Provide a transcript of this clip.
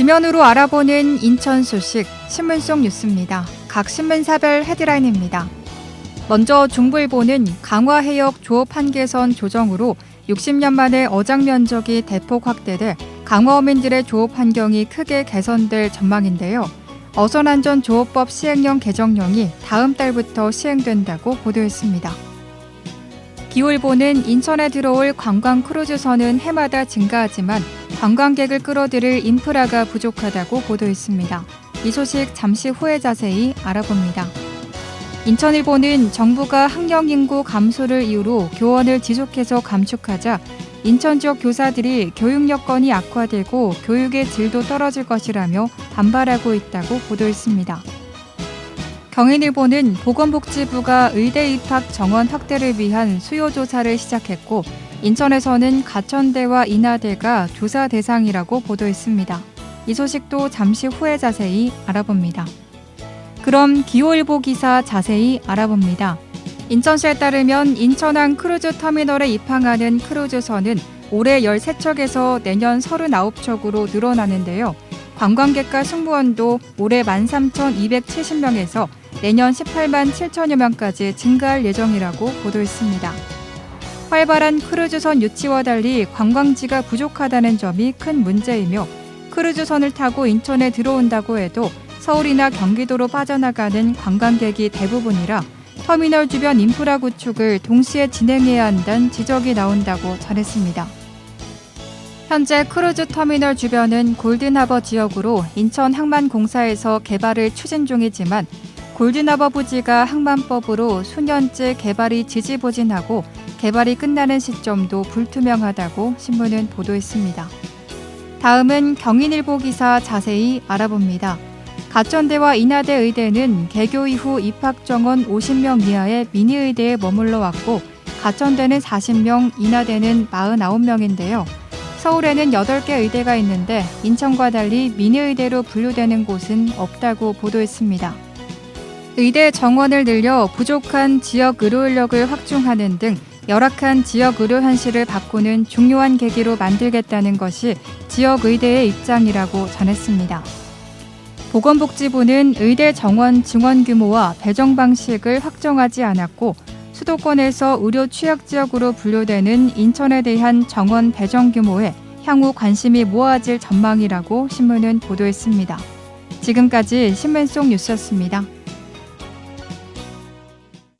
지면으로 알아보는 인천 소식 신문 속 뉴스입니다. 각 신문사별 헤드라인입니다. 먼저 중부일보는 강화 해역 조업 한계선 조정으로 60년 만에 어장 면적이 대폭 확대돼 강화 어민들의 조업 환경이 크게 개선될 전망인데요. 어선안전 조업법 시행령 개정령이 다음 달부터 시행된다고 보도했습니다. 기울보는 인천에 들어올 관광 크루즈선은 해마다 증가하지만 관광객을 끌어들일 인프라가 부족하다고 보도했습니다. 이 소식 잠시 후에 자세히 알아봅니다. 인천일보는 정부가 학령 인구 감소를 이유로 교원을 지속해서 감축하자 인천 지역 교사들이 교육 여건이 악화되고 교육의 질도 떨어질 것이라며 반발하고 있다고 보도했습니다. 경인일보는 보건복지부가 의대 입학 정원 확대를 위한 수요 조사를 시작했고 인천에서는 가천대와 인하대가 조사 대상이라고 보도했습니다. 이 소식도 잠시 후에 자세히 알아봅니다. 그럼 기호일보 기사 자세히 알아봅니다. 인천시에 따르면 인천항 크루즈 터미널에 입항하는 크루즈선은 올해 13척에서 내년 39척으로 늘어나는데요. 관광객과 승무원도 올해 13,270명에서 내년 18만 7천여 명까지 증가할 예정이라고 보도했습니다. 활발한 크루즈선 유치와 달리 관광지가 부족하다는 점이 큰 문제이며 크루즈선을 타고 인천에 들어온다고 해도 서울이나 경기도로 빠져나가는 관광객이 대부분이라 터미널 주변 인프라 구축을 동시에 진행해야 한다는 지적이 나온다고 전했습니다. 현재 크루즈 터미널 주변은 골든하버 지역으로 인천 항만공사에서 개발을 추진 중이지만 골든하버 부지가 항만법으로 수년째 개발이 지지부진하고 개발이 끝나는 시점도 불투명하다고 신문은 보도했습니다. 다음은 경인일보 기사 자세히 알아봅니다. 가천대와 인하대 의대는 개교 이후 입학 정원 50명 이하의 미니 의대에 머물러 왔고 가천대는 40명, 인하대는 49명인데요. 서울에는 8개 의대가 있는데 인천과 달리 미니 의대로 분류되는 곳은 없다고 보도했습니다. 의대 정원을 늘려 부족한 지역 의료 인력을 확충하는 등 열악한 지역 의료 현실을 바꾸는 중요한 계기로 만들겠다는 것이 지역 의대의 입장이라고 전했습니다. 보건복지부는 의대 정원 증원 규모와 배정 방식을 확정하지 않았고 수도권에서 의료 취약 지역으로 분류되는 인천에 대한 정원 배정 규모에 향후 관심이 모아질 전망이라고 신문은 보도했습니다. 지금까지 신문 속 뉴스였습니다.